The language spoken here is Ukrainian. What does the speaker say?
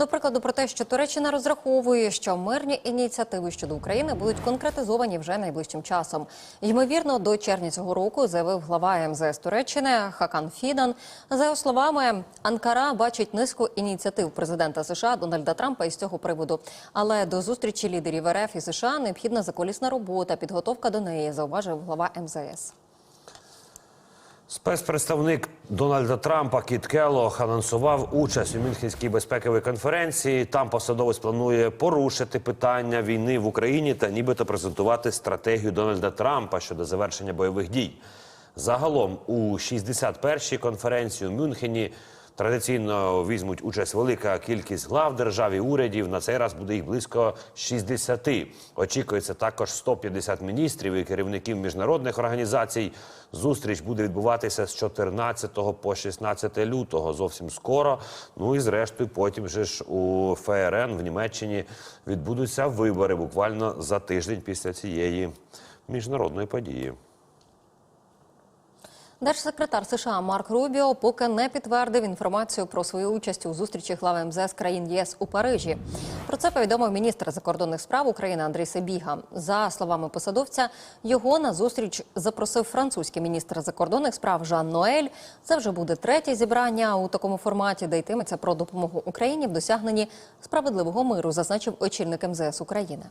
До прикладу, про те, що Туреччина розраховує, що мирні ініціативи щодо України будуть конкретизовані вже найближчим часом. Ймовірно, до червня цього року заявив глава МЗС Туреччини Хакан Фідан. За його словами, Анкара бачить низку ініціатив президента США Дональда Трампа із цього приводу. Але до зустрічі лідерів РФ і США необхідна заколісна робота, підготовка до неї, зауважив глава МЗС. Спецпредставник Дональда Трампа Кіт Келлог анонсував участь у Мюнхенській безпековій конференції. Там посадовець планує порушити питання війни в Україні та нібито презентувати стратегію Дональда Трампа щодо завершення бойових дій. Загалом у 61-й конференції у Мюнхені традиційно візьмуть участь велика кількість глав держав і урядів. На цей раз буде їх близько 60. Очікується також 150 міністрів і керівників міжнародних організацій. Зустріч буде відбуватися з 14 по 16 лютого. Зовсім скоро. Ну і зрештою, потім же ж у ФРН в Німеччині відбудуться вибори буквально за тиждень після цієї міжнародної події. Держсекретар США Марк Рубіо поки не підтвердив інформацію про свою участь у зустрічі глави МЗС країн ЄС у Парижі. Про це повідомив міністр закордонних справ України Андрій Сибіга. За словами посадовця, його на зустріч запросив французький міністр закордонних справ Жан Ноель. Це вже буде третє зібрання у такому форматі, де йтиметься про допомогу Україні в досягненні справедливого миру, зазначив очільник МЗС України.